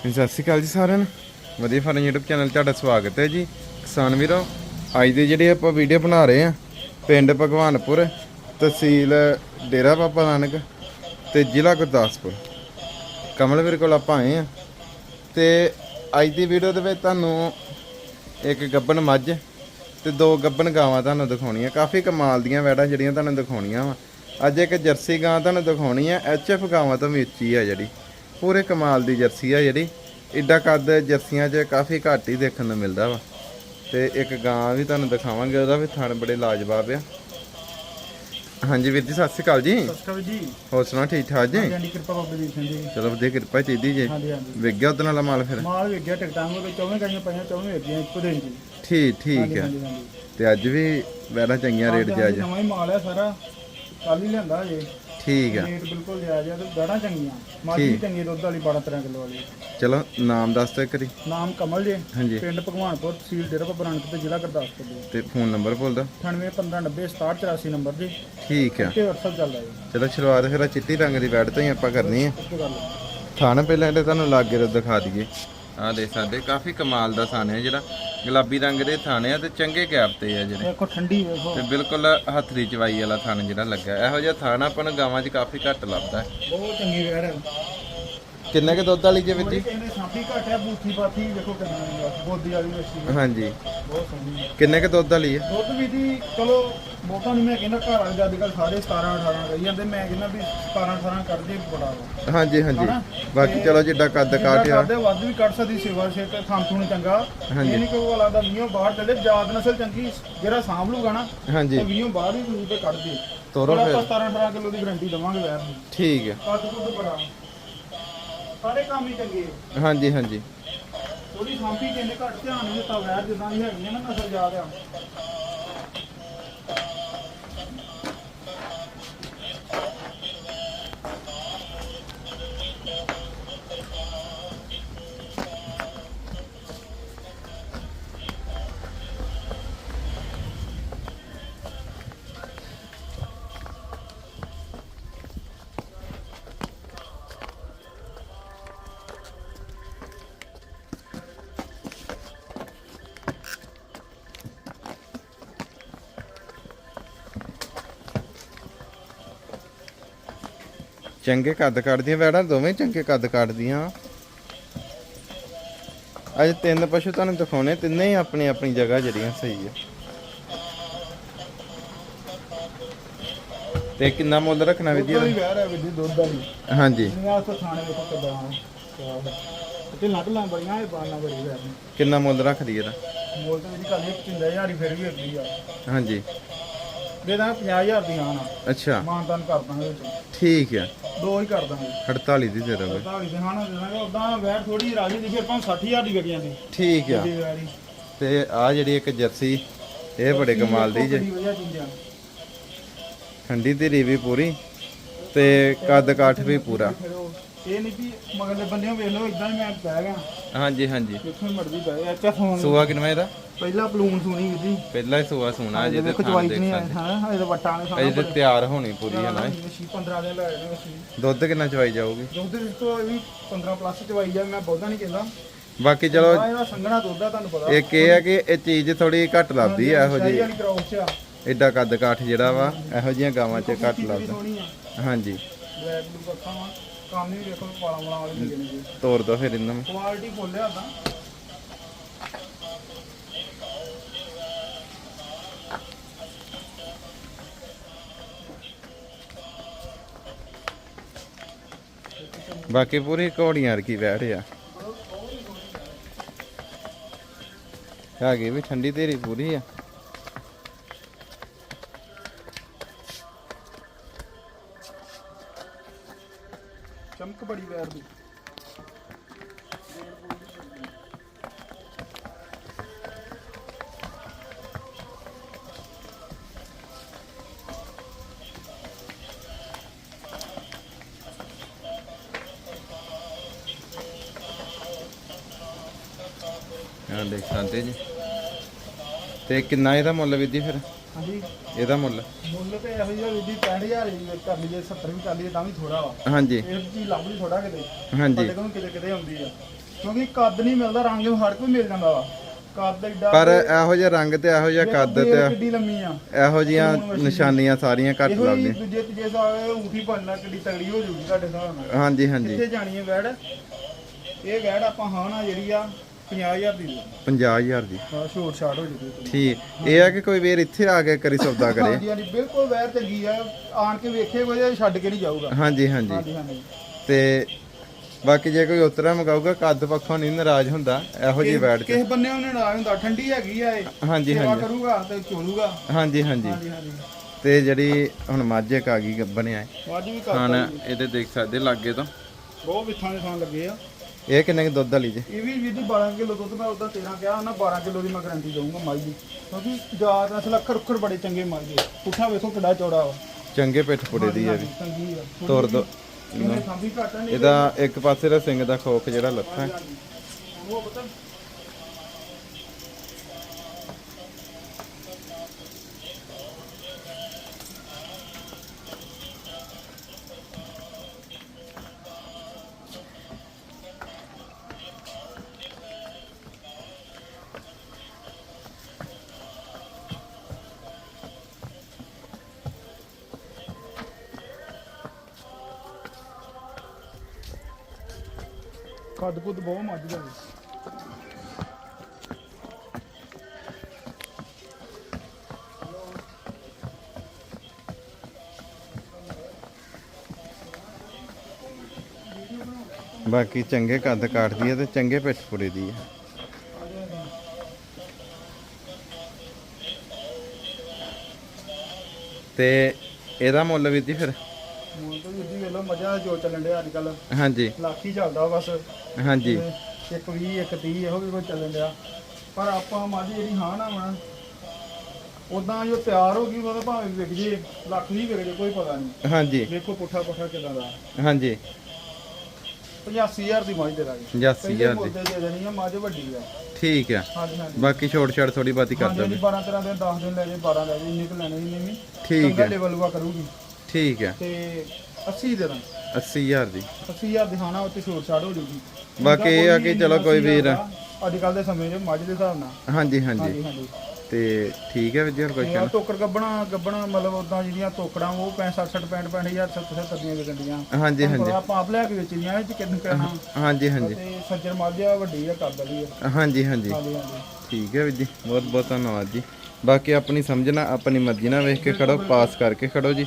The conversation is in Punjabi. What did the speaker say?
ਸਤਿ ਸ਼੍ਰੀ ਅਕਾਲ ਜੀ ਸਾਰਿਆਂ ਨੂੰ। ਵਧੀਆ ਫਾਰਮ YouTube ਚੈਨਲ 'ਤੇ ਤੁਹਾਡਾ ਸਵਾਗਤ ਹੈ ਜੀ। ਕਿਸਾਨ ਵੀਰੋ, ਅੱਜ ਦੇ ਜਿਹੜੇ ਆਪਾਂ ਵੀਡੀਓ ਬਣਾ ਰਹੇ ਆ ਪਿੰਡ ਭਗਵਾਨਪੁਰ, ਤਹਿਸੀਲ ਡੇਰਾ ਬਾਬਾ ਨਾਨਕ ਤੇ ਜ਼ਿਲ੍ਹਾ ਗੁਰਦਾਸਪੁਰ। ਕਮਲ ਕਮਲਵੀਰ ਕੋਲ ਆਪਾਂ ਆਏ ਆ ਤੇ ਅੱਜ ਦੀ ਵੀਡੀਓ ਦੇ ਵਿੱਚ ਤੁਹਾਨੂੰ ਇੱਕ ਗੱਬਨ ਮੱਝ ਤੇ ਦੋ ਗੱਬਨ ਗਾਵਾਂ ਤੁਹਾਨੂੰ ਦਿਖਾਉਣੀਆਂ। ਕਾਫੀ ਕਮਾਲ ਦੀਆਂ ਵੈੜਾਂ ਜਿਹੜੀਆਂ ਤੁਹਾਨੂੰ ਦਿਖਾਉਣੀਆਂ ਵਾ। ਅੱਜ ਇੱਕ ਜਰਸੀ ਗਾਂ ਤੁਹਾਨੂੰ ਦਿਖਾਉਣੀ ਆ ਐਚਐਫ ਗਾਵਾਂ ਤੋਂ ਵੀ ਉੱਚੀ ਆ ਜਿਹੜੀ। ਪੂਰੇ ਕਮਾਲ ਦੀ ਜਰਸੀ ਆ ਜਿਹੜੀ। ਇੱਡਾ ਕੱਦ ਜਰਸੀਆਂ 'ਚ ਕਾਫੀ ਘੱਟ ਹੀ ਦੇਖਣ ਨੂੰ ਮਿਲਦਾ ਵਾ। ਤੇ ਇੱਕ ਗਾਂ ਵੀ ਤੁਹਾਨੂੰ ਦਿਖਾਵਾਂਗੇ ਉਹਦਾ ਵੀ ਥਣ ਬੜੇ ਲਾਜਵਾਬ ਆ। ਹਾਂਜੀ ਵੀਰ ਜੀ ਸਤਿ ਸ਼੍ਰੀ ਅਕਾਲ ਜੀ। ਸਸਕਾ ਜੀ। ਹੋਰ ਸੁਣਾਓ ਠੀਕ ਠਾਕ ਜੀ? ਹਾਂਜੀ ਕਿਰਪਾ ਬਾਬੇ ਦੀ ਸਿੰਘ ਜੀ। ਚਲੋ ਵਧੀਆ ਕਿਰਪਾ ਚਾਹੀਦੀ ਜੀ। ਹਾਂਜੀ ਹਾਂਜੀ। ਵਿਕ ਗਿਆ ਉਹਦੇ ਨਾਲ ਮਾਲ ਫਿਰ? ਮਾਲ ਵੇਖ ਗਿਆ ਟਿਕਟਾਂ ਨੂੰ ਚੌਵੇਂ ਗਾਈਆਂ ਪਈਆਂ ਚੌਵੇਂ ਵੇਚੀਆਂ ਇੱਕੋ ਦਿਨ ਜੀ। ਠੀਕ ਠੀਕ ਆ। ਹਾਂਜੀ ਤੇ ਅੱਜ ਵੀ ਵੈੜਾ ਚੰਗੀਆਂ ਰੇਟ 'ਚ ਅੱਜ ਨਵਾਂ ਹੀ ਮਾਲ ਹੈ ਸਾਰਾ। ਕੱਲ ਹੀ ਲਿਆਂਦਾ ਜੇ ਠੀਕ ਆ। ਰੇਟ ਬਿਲਕੁਲ ਜਾਇਜ਼ ਆ ਤੇ ਗਾੜਾਂ ਚੰਗੀਆਂ। ਮੱਝ ਚੰਗੀ ਦੁੱਧ ਵਾਲੀ 12 13 ਕਿਲੋ ਵਾਲੀ। ਚਲੋ ਨਾਮ ਦੱਸ ਦਿਓ ਇੱਕ ਵਾਰੀ। ਨਾਮ ਕਮਲ ਜੇ। ਹਾਂਜੀ। ਪਿੰਡ ਭਗਵਾਨਪੁਰ ਤਹਿਸੀਲ ਡੇਰਾ ਬਾਬਾ ਨਾਨਕ ਤੇ ਜ਼ਿਲ੍ਹਾ ਗੁਰਦਾਸਪੁਰ ਜੀ। ਤੇ ਫੋਨ ਨੰਬਰ ਬੋਲ ਦਿਓ। 9815906784 ਨੰਬਰ ਜੀ। ਠੀਕ ਆ। ਤੇ WhatsApp ਚੱਲਦਾ ਜੀ। ਚਲੋ ਸ਼ੁਰੂਆਤ ਫਿਰ ਆਹ ਚਿੱਟੀ ਰੰਗ ਦੀ ਬੈਡ ਤੋਂ ਹੀ ਆਪਾਂ ਕਰਨੀ ਆ। ਗੱਲ ਥਾਣ ਪਹਿਲਾਂ ਇਹਦੇ ਤੁਹਾਨੂੰ ਲਾਗੇ ਤੋਂ ਦਿਖਾ ਦਈਏ। ਆਹ ਦੇਖ ਸਕਦੇ ਕਾਫੀ ਕਮਾਲ ਦਾ ਥਾਣ ਹੈ ਜਿਹੜਾ। ਗੁਲਾਬੀ ਰੰਗ ਦੇ ਥਾਣੇ ਆ ਤੇ ਚੰਗੇ ਗੈਪ ਤੇ ਆ ਜਿਹੜੇ। ਵੇਖੋ ਠੰਡੀ ਵੇਖੋ ਤੇ ਬਿਲਕੁਲ ਹੱਥਰੀ ਚਵਾਈ ਵਾਲਾ ਥਾਣ ਜਿਹੜਾ ਲੱਗਾ। ਇਹੋ ਜਿਹਾ ਥਾਣ ਆਪਾਂ ਨੂੰ ਗਾਵਾਂ 'ਚ ਕਾਫੀ ਘੱਟ ਲੱਭਦਾ। ਹੈ ਬਹੁਤ ਚੰਗੀ ਵੇੜ ਹੈ ਕਿੰਨੇ ਕੇ ਦੁੱਧ ਵਾਲੀ ਜੇ ਵਿੱਚ? ਸਾਂਭੀ ਘੱਟ ਹੈ ਬੂਥੀ ਪਾਥੀ ਵੇਖੋ ਕਿੰਨਾ ਬੋਦੀ ਵਾਲੀ ਮੱਛੀ ਹੈ। ਹਾਂਜੀ। ਬਹੁਤ ਸੋਹਣੀ ਹੈ। ਕਿੰਨੇ ਕੇ ਦੁੱਧ ਵਾਲੀ ਹੈ? ਦੁੱਧ ਵੀ ਦੀ ਚਲੋ ਬਹੁਤਾ ਨਹੀਂ ਮੈਂ ਕਹਿੰਦਾ ਘਰ ਵਾਲੇ ਦਾ ਅੱਜ ਕੱਲ੍ਹ ਸਾਰੇ 17 18 ਕਹੀ ਜਾਂਦੇ ਮੈਂ ਕਹਿੰਦਾ ਵੀ 17 18 ਕਰਦੇ ਬੜਾ ਵਾ। ਹਾਂਜੀ ਹਾਂਜੀ। ਹਨਾ? ਬਾਕੀ ਚਲੋ ਜਿੱਡਾ ਕੱਦ ਕਾਟਿਆ ਕਰਦੇ ਵੱਧ ਵੀ ਕੱਢ ਸਕਦੀ ਸੇਵਾ ਖਾਣ ਖੂਣ ਚੰਗਾ। ਹਾਂਜੀ। ਇਹ ਨਹੀਂ ਕੋਈ ਵਾਲਾ ਦਾ ਮੀਂਹ ਬਾਹਰ ਚੱਲੇ ਜਾਤ ਨਸਲ ਚੰਗੀ ਜਿਹੜਾ ਸਾਂਭ ਲੂਗਾ ਨਾ ਹਾਂਜੀ। ਤੇ ਮੀਂਹ ਬਾਹਰ ਹੀ ਕੋਈ ਤੇ ਕੱਢ ਦੇ। ਤੋਰੋ ਫਿਰ ਆਪਾਂ 17 18 ਕਿਲੋ ਦੀ ਗਰੰਟੀ ਦਵਾਂਗੇ ਵੈਰ ਨੂੰ ਠੀਕ ਹੈ। ਕੱਦ ਕੁੱਦ ਬੜਾ ਸਾਰੇ ਕੰਮ ਹੀ ਚੰਗੇ ਆ। ਹਾਂਜੀ ਹਾਂਜੀ ਥੋੜੀ ਸਾਂਭੀ ਕਹਿੰਦੇ ਘੱਟ ਧਿਆਨ ਨਹੀਂ ਦਿੱਤਾ ਵੈਰ ਜਿੱਦਾਂ ਦੀ ਹੈਗੀਆਂ ਨਾ ਨਸਲ ਜਾ ਰਿਹਾ ਚੰਗੇ ਕੱਦ ਕੱਢਦੀਆਂ ਵੈੜਾਂ ਦੋਵੇਂ ਚੰਗੇ ਕੱਦ ਕੱਢਦੀਆਂ। ਅੱਜ ਤਿੰਨ ਪਸ਼ੂ ਤੁਹਾਨੂੰ ਦਿਖਾਉਣੇ ਤਿੰਨੇ ਹੀ ਆਪਣੀ ਆਪਣੀ ਜਗ੍ਹਾ ਜਿਹੜੀਆਂ ਸਹੀ ਹੈ ਤੇ ਕਿੰਨਾ ਮੁੱਲ ਰੱਖਣਾ ਦੁੱਧ ਵੈਰ ਹੈ ਵਾਲੀ ਹਾਂਜੀ। ਨਿਆਸ ਤੋਂ ਥਾਣੇ ਵੇਖੋ ਕਿੱਦਾਂ ਤੇ ਨਕਲਾਂ ਬੜੀਆਂ ਇਹ ਬਾਣਾ ਬੜੀ ਵੈਰ ਨੇ। ਕਿੰਨਾ ਮੁੱਲ ਰੱਖਦੀ ਇਹਦਾ? ਮੋਲ ਤੇ ਜਿਹੜੀ ਕੱਲ ਇੱਕ ਚਿੰਦਾ ਹਜ਼ਾਰੀ ਫਿਰ ਵੀ ਅਗਲੀ ਆ। ਹਾਂਜੀ। ਦੇ ਦਾਂ 50000 ਦੀ ਆਣਾ ਅੱਛਾ। ਮਾਨਤਾਨ ਕਰ ਦਾਂਗੇ ਵਿੱਚ। ਠੀਕ ਹੈ। ਦੋ ਹੀ ਕਰ ਦਾਂਗੇ। 48 ਦੀ ਦੇ ਦੋਗੇ। 47 ਦੇ ਹਾਣਾ ਦੇ ਦਾਂਗੇ। ਉਦਾਂ ਵੈਰ ਥੋੜੀ ਰਾਜੀ ਦੀ ਫਿਰ ਭਾਵੇਂ 60000 ਦੀ ਵਿਕ ਜਾਂਦੀ ਠੀਕ ਆ। ਤੇ ਆ ਜਿਹੜੀ ਇੱਕ ਜਰਸੀ ਇਹ ਬੜੇ ਕਮਾਲ ਦੀ ਜੇ। ਠੰਡੀ ਧੀਰੀ ਵੀ ਪੂਰੀ ਤੇ ਕੱਦ ਕਾਠ ਵੀ ਪੂਰਾ। ਇਹ ਨਹੀਂ ਵੀ ਮਗਰਲੇ ਬੰਦਿਆਂ ਵੇਖ ਲਓ ਇਦਾਂ ਹੀ ਮੈਂ ਬਹਿ ਗਿਆ। ਹਾਂਜੀ ਹਾਂਜੀ। ਜਿੱਥੇ ਮਰਜ਼ੀ ਬਹਿ ਗਿਆ ਅੱਛਾ ਫੋਨ ਸੂਆ ਕਿਨਵਾ ਇਹਦਾ? ਪਹਿਲਾ ਪਲੂਨ ਸੁਣੀ ਵੀਦੀ ਪਹਿਲਾ ਹੀ ਸੂਆ ਸੂਣਾ ਅਜੇ ਤੇ ਦੇਖੋ ਥਾਂ ਚਵਾਈ ਦੇਖ ਨਹੀਂ ਸਕਦੇ। ਹਾਂ ਹਜੇ ਤਾਂ ਵਟਾਂ ਨੇ ਅਜੇ ਤੇ ਤਿਆਰ ਹੋਣੀ ਪੂਰੀ ਹੈ ਨਾ ਮਸ਼ੀ 15 ਦੇ ਲੈ ਜਾਣੇ ਮਸ਼ੀ ਦੁੱਧ ਕਿੰਨਾ ਚਵਾਈ ਜਾਊਗੀ? ਦੁੱਧ ਇਸ ਤੋਂ ਵੀ 15 ਪਲੱਸ ਚਵਾਈ ਜਾ ਮੈਂ ਬਹੁਤਾ ਨਹੀਂ ਕਹਿੰਦਾ। ਬਾਕੀ ਚਲੋ ਆ ਇਹਦਾ ਸੰਘਣਾ ਦੁੱਧ ਆ ਤੁਹਾਨੂੰ ਪਤਾ। ਇੱਕ ਇਹ ਹੈ ਕਿ ਇਹ ਚੀਜ਼ ਥੋੜੀ ਘੱਟ ਲੱਭਦੀ ਇਹੋ ਜੀ ਆ। ਐਡਾ ਕੱਦ ਕਾਠ ਜਿਹੜਾ ਵਾ ਇਹੋ ਜੀਆਂ ਗਾਵਾਂ 'ਚ ਘੱਟ ਲੱਭਦਾ ਹਾਂਜੀ। ਕੰਮ ਵੀ ਵੇਖੋ ਪਾਲਾ ਵਾਲਾ ਵਾਲੇ ਲੱਗੇ ਨੇ ਜੀ। ਤੋਰ ਦੋ ਫਿਰ ਇਹਨਾਂ ਨੂੰ। ਕੁਆਲਿਟੀ ਫੁੱਲ ਆ ਤਾਂ ਬਾਕੀ ਪੂਰੀ ਘੋੜੀਆਂ ਰਕੀ ਬੈਠ ਆ ਹੈਗੀ ਵੀ ਠੰਡੀ ਧੀਰੀ ਪੂਰੀ ਆ। ਆ ਦੇਖ ਸਕਦੇ ਜੀ। ਤੇ ਕਿੰਨਾ ਇਹਦਾ ਮੁੱਲ ਵਿਧੀ ਫਿਰ? ਹਾਂਜੀ। ਇਹਦਾ ਮੁੱਲ? ਮੁੱਲ ਤੇ ਇਹੋ ਜਿਹਾ ਵੀ 65000 ਹੀ ਕਰ ਲਈਏ 70 ਵੀ ਕਰ ਲਈਏ ਤਾਂ ਵੀ ਥੋੜਾ ਵਾ। ਹਾਂਜੀ। ਇਹ ਚੀਜ਼ ਲੱਭ ਲਈ ਥੋੜਾ ਕਿਤੇ। ਹਾਂਜੀ। ਸਾਡੇ ਕੋਲ ਕਿਤੇ ਕਿਤੇ ਹੁੰਦੀ ਆ। ਕਿਉਂਕਿ ਕੱਦ ਨਹੀਂ ਮਿਲਦਾ ਰੰਗ ਹਰ ਕੋਈ ਮਿਲ ਜਾਂਦਾ ਵਾ। ਕੱਦ ਏਡਾ ਪਰ ਇਹੋ ਜਿਹਾ ਰੰਗ ਤੇ ਇਹੋ ਜਿਹਾ ਕੱਦ ਤੇ ਕਿੱਡੀ ਲੰਮੀ ਆ। ਇਹੋ ਜੀਆਂ ਨਿਸ਼ਾਨੀਆਂ ਸਾਰੀਆਂ ਘੱਟ ਲੱਗਦੀਆਂ ਦੂਜੇ ਤੀਜੇ ਸਾਲ ਊਠੀ ਬਣਨਾ ਕਿੱਡੀ ਤਗੜੀ ਹੋ ਜੂਗੀ ਤੁਹਾਡੇ ਹਿਸਾਬ ਨਾਲ। ਹਾਂਜੀ ਹਾਂਜੀ। ਕਿੱਥੇ ਜਾਣੀ ਹੈ ਵੈੜ ਇਹ ਵੈੜ ਆਪਾਂ ਹਾਂ ਨਾ ਜਿਹੜੀ ਆ 50000 ਦੀ ਦੇ 50000 ਦੀ। ਹਾਂ ਹੋ ਜੂਗੀ ਠੀਕ। ਇਹ ਆ ਕਿ ਕੋਈ ਵੀਰ ਇੱਥੇ ਆ ਕੇ ਕਰੀ ਸੌਦਾ ਕਰੇ। ਹਾਂਜੀ ਹਾਂਜੀ ਬਿਲਕੁਲ ਵੈੜ ਚੰਗੀ ਆ। ਆਣ ਕੇ ਵੇਖੇ ਕੋਈ ਛੱਡ ਕੇ ਨਹੀਂ ਜਾਊਗਾ। ਹਾਂਜੀ ਹਾਂਜੀ। ਹਾਂਜੀ ਹਾਂਜੀ। ਤੇ ਬਾਕੀ ਜੇ ਕੋਈ ਉਤਰਾ ਮਗਾਊਗਾ ਕੱਦ ਪੱਖੋਂ ਨਹੀਂ ਨਾਰਾਜ਼ ਹੁੰਦਾ ਇਹੋ ਜਿਹੀ ਬੈਠ ਕੇ ਕਿਸੇ ਬੰਨੇ ਉਹਨੇ ਨਾ ਹੁੰਦਾ? ਠੰਡੀ ਹੈਗੀ ਆ ਇਹ। ਹਾਂਜੀ ਸੇਵਾ ਹਾਂਜੀ। ਕਰੂਗਾ ਤੇ ਚੋਲੂਗਾ। ਹਾਂਜੀ ਹਾਂਜੀ। ਹਾਂਜੀ ਹਾਂਜੀ। ਤੇ ਜਿਹੜੀ ਹੁਣ ਮੱਝ ਆ ਗਈ ਬਣਿਆ ਅੱਜ ਵੀ ਕਰਦਾ ਇਹਦੇ ਦੇਖ ਸਕਦੇ ਲਾਗੇ ਤੋਂ। ਬਹੁਤ ਵਿਥਾਂ ਦੇ ਥਾਂ ਲੱਗੇ ਆ। ਇਹ ਕਿੰਨੇ ਕੁ ਦੁੱਧ ਵਾਲੀ ਜੇ? ਇਹ ਵੀ ਵੀਰ ਦੀ 12 ਕਿਲੋ ਦੁੱਧ ਮੈਂ ਉਦਾਂ 13 ਕਿਹਾ ਉਹਨਾਂ 12 ਕਿਲੋ ਦੀ ਮੈਂ ਗਾਰੰਟੀ ਦਊਂਗਾ ਮਾਈ ਦੀ। ਕਿਉਂਕਿ ਜਾਤ ਨਸਲ ਅੱਖਰ ਉੱਖਰ ਬੜੇ ਚੰਗੇ ਮਾਈ ਦੇ। ਪੁੱਠਾ ਵੇਖੋ ਕਿੱਡਾ ਚੌੜਾ ਵਾ। ਚੰਗੇ ਪਿੱਠ ਪੁੜੇ ਦੀ ਹੈ ਵੀ। ਚੰਗੀ ਆ। ਤੋਰ ਦੋ। ਇਹਨੇ ਖਾਂਦੀ ਘੱਟ ਆ ਨਹੀਂ ਇਹਦਾ ਇੱਕ ਪਾਸੇ ਦਾ ਸਿੰਘ ਦਾ ਖੋਖ ਜਿਹੜਾ ਲੱਥਾ। ਹੈ। ਉਹ ਪਤਾ ਕੱਦ ਕੁੱਦ ਬਹੁਤ ਮੱਝ ਦਾ ਜੀ। ਬਾਕੀ ਚੰਗੇ ਕੱਦ ਕਾਟਦੀ ਹੈ ਤੇ ਚੰਗੇ ਪਿੱਠ ਪੁੜੇ ਦੀ ਹੈ। ਤੇ ਇਹਦਾ ਮੁੱਲ ਵੀ ਜੀ ਫਿਰ? ਹੁਣ ਤਾਂ ਵੀਰ ਜੀ ਵੇਲੋ ਮਜ਼ਾ ਜੋ ਚੱਲਣ ਡਿਆ ਅੱਜ ਕੱਲ ਹਾਂਜੀ। ਲੱਖੀ ਚੱਲਦਾ ਬਸ। ਹਾਂਜੀ। ਤੇ ਇੱਕ 20 ਇੱਕ 30 ਇਹੋ ਵੀ ਕੋਈ ਚੱਲਣ ਡਿਆ। ਪਰ ਆਪਾਂ ਮੱਝ ਜਿਹੜੀ ਹਾਂ ਨਾ ਵਾ ਉਦਾਂ ਜੋ ਤਿਆਰ ਹੋ ਗਈ ਉਹਦਾ ਭਾਵੇਂ ਵਿਕ ਜੇ ਲੱਖ ਨਹੀਂ ਵਿਕ ਜੇ ਕੋਈ ਪਤਾ ਨਹੀਂ। ਹਾਂਜੀ। ਵੇਖੋ ਪੁੱਠਾ ਪੁੱਠਾ ਕਿਦਾਂ ਦਾ। ਹਾਂਜੀ। 85000 ਦੀ ਮੱਝ ਦੇ ਦਾਂਗੇ 85000 ਦੀ। ਮੁੱਦੇ ਦੇ ਦੇਣੀ ਆ ਮੱਝ ਵੱਡੀ ਆ। ਠੀਕ ਆ। ਬਾਕੀ ਛੋਟ ਛਾਟ ਥੋੜੀ ਬਾਤੀ ਕਰ ਦੋਗੇ 12 13 ਦਿਨ 10 ਦਿਨ ਲੈ ਜੇ 12 ਲੈ ਜੇ ਇੰਨੇ ਕੁ ਲੈਣੇ ਇੰਨੇ ਵੀ। ਠੀਕ ਲੈਵਲ ਵਾ ਕਰੂਗੀ। ਠੀਕ ਤੇ 80 ਦੇ ਦਾਂ 80000 ਦੀ। 80000 ਦਿਖਾਣਾ ਉੱਤੇ ਛੋਟ ਛਾੜ ਹੋ ਜੂਗੀ। ਬਾਕੀ ਇਹ ਆ ਕਿ ਚਲੋ ਕੋਈ ਵੀਰ। ਅੱਜ ਕੱਲ ਦੇ ਸਮੇਂ 'ਚ ਮੱਝ ਦੇ ਹਿਸਾਬ ਨਾਲ। ਹਾਂਜੀ ਹਾਂਜੀ। ਹਾਂਜੀ ਹਾਂਜੀ। ਤੇ ਠੀਕ ਹੈ ਵਿਜੇ ਹੋਰ ਕੁਝ ਤੇ ਆਹ ਟੋਕਰ ਗੱਬਣਾ ਗੱਬਣਾ ਮਤਲਬ ਉਦਾਂ ਜਿਹੜੀਆਂ ਟੋਕਰਾਂ ਉਹ 65 60 65 65000 70 70 ਦੀਆਂ ਵਿਕਣਦੀਆਂ ਹਾਂਜੀ ਹਾਂਜੀ। ਆਪਾਂ ਆਪ ਲਿਆ ਕੇ ਵੇਚੀਆਂ ਇਹ ਚ ਕਿੰਨ ਕਹਿਣਾ ਹਾਂਜੀ ਹਾਂਜੀ। ਤੇ ਸੱਜਰ ਮਾਝਾ ਵੱਡੀ ਆ ਕੱਦ ਵਾਲੀ ਆ। ਹਾਂਜੀ ਹਾਂਜੀ। ਹਾਂਜੀ ਹਾਂਜੀ। ਠੀਕ ਹੈ ਵੀਰ ਜੀ ਬਹੁਤ ਬਹੁਤ ਧੰਨਵਾਦ ਜੀ। ਬਾਕੀ ਆਪਣੀ ਸਮਝਣਾ ਆਪਣੀ ਮਰਜ਼ੀ ਨਾਲ ਵੇਖ ਕੇ ਖੜੋ ਪਾਸ ਕਰਕੇ ਖੜੋ ਜੀ।